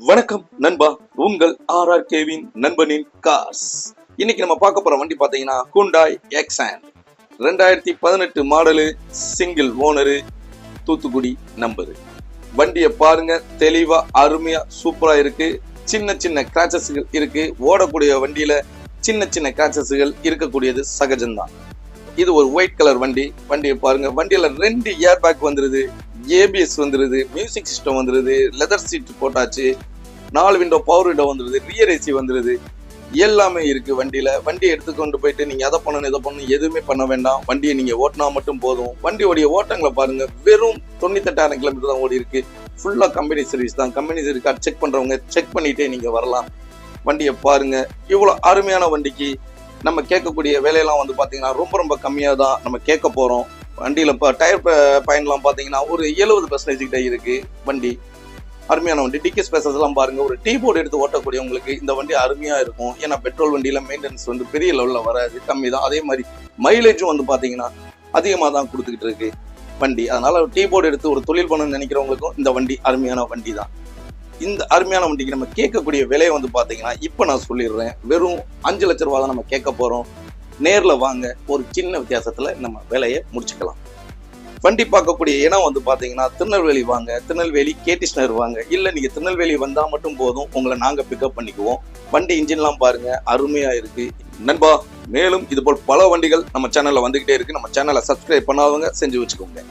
வணக்கம் நண்பா. உங்கள் ஆர்ஆர் கேவின் நண்பனின் கார்ஸ். இன்னைக்கு நம்ம பார்க்க போற வண்டி பாத்தீங்கன்னா ஹூண்டாய் எக்ஸான் ரெண்டாயிரத்தி பதினெட்டு model single owner Thoothukudi number வண்டியை பாருங்க தெளிவா அருமையா சூப்பரா இருக்கு. சின்ன சின்ன கிராச்சஸ்கள் இருக்கு. ஓடக்கூடிய வண்டியில சின்ன சின்ன கிராச்சஸ்கள் இருக்கக்கூடியது சகஜம்தான். இது ஒரு ஒயிட் கலர் வண்டி. வண்டியை பாருங்க. வண்டியில ரெண்டு ஏர் பேக் வந்துருது. ஏபிஎஸ் வந்துருது மியூசிக் சிஸ்டம் வந்துருது லெதர் சீட் போட்டாச்சு நாலு விண்டோ பவர் விண்டோ வந்துருது ரியர் ஏசி வந்துருது. எல்லாமே இருக்கு வண்டியில. வண்டி எடுத்துக்கொண்டு போயிட்டு நீங்க அதை பண்ணணும் இதை பண்ணணும் எதுவுமே பண்ண வேண்டாம். வண்டியை நீங்க ஓட்டினா மட்டும் போதும். வண்டியோடைய ஓட்டங்களை பாருங்க. வெறும் தொண்ணூத்தெட்டாயிரம் கிலோமீட்டர் தான் ஓடி இருக்கு. ஃபுல்லா கம்பெனி சர்வீஸ் தான். கம்பெனி சர்வீஸ் செக் பண்றவங்க செக் பண்ணிட்டே நீங்க வரலாம். வண்டியை பாருங்க. இவ்வளவு அருமையான வண்டிக்கு நம்ம கேட்கக்கூடிய வேலையெல்லாம் வந்து பாத்தீங்கன்னா ரொம்ப ரொம்ப கம்மியாக தான் நம்ம கேட்க போறோம். வண்டியில் இப்போ டயர் பயன்லாம் பார்த்தீங்கன்னா ஒரு எழுபது பர்சன்டேஜ் கிட்ட இருக்கு வண்டி. அருமையான வண்டி. டிக்கி ஸ்பேசஸ்லாம் பாருங்கள் ஒரு டீ போர்டு எடுத்து ஓட்டக்கூடியவங்களுக்கு இந்த வண்டி அருமையாக இருக்கும். ஏன்னா பெட்ரோல் வண்டியில் மெயின்டெனன்ஸ் வந்து பெரிய லெவலில் வராது. கம்மி தான் அதே மாதிரி மைலேஜும் வந்து பார்த்தீங்கன்னா அதிகமாக தான் கொடுத்துக்கிட்டு இருக்கு வண்டி. அதனால் டீ போர்டு எடுத்து ஒரு தொழில் பண்ணணும்னு நினைக்கிறவங்களுக்கும் இந்த வண்டி அருமையான வண்டி தான் இந்த அருமையான வண்டிக்கு நம்ம கேட்கக்கூடிய விலையை வந்து பார்த்தீங்கன்னா இப்போ நான் சொல்லிடுறேன். வெறும் அஞ்சு லட்ச ரூபா தான் நம்ம கேட்க போகிறோம் நேரில் வாங்க ஒரு சின்ன வித்தியாசத்தில் நம்ம விலையை முடிச்சுக்கலாம். வண்டி பார்க்கக்கூடிய இடம் வந்து பார்த்தீங்கன்னா திருநெல்வேலி வாங்க திருநெல்வேலி கேடிஷ்னர் வாங்க. இல்லை நீங்கள் திருநெல்வேலி வந்தால் மட்டும் போதும் உங்களை நாங்கள் பிக்கப் பண்ணிக்குவோம். வண்டி இன்ஜின்லாம் பாருங்கள் அருமையாக இருக்கு. நண்பா மேலும் இதுபோல் பல வண்டிகள் நம்ம சேனலில் வந்துக்கிட்டே இருக்கு. நம்ம சேனலை சப்ஸ்கிரைப் பண்ணாதவங்க செஞ்சு வச்சுக்கோங்க.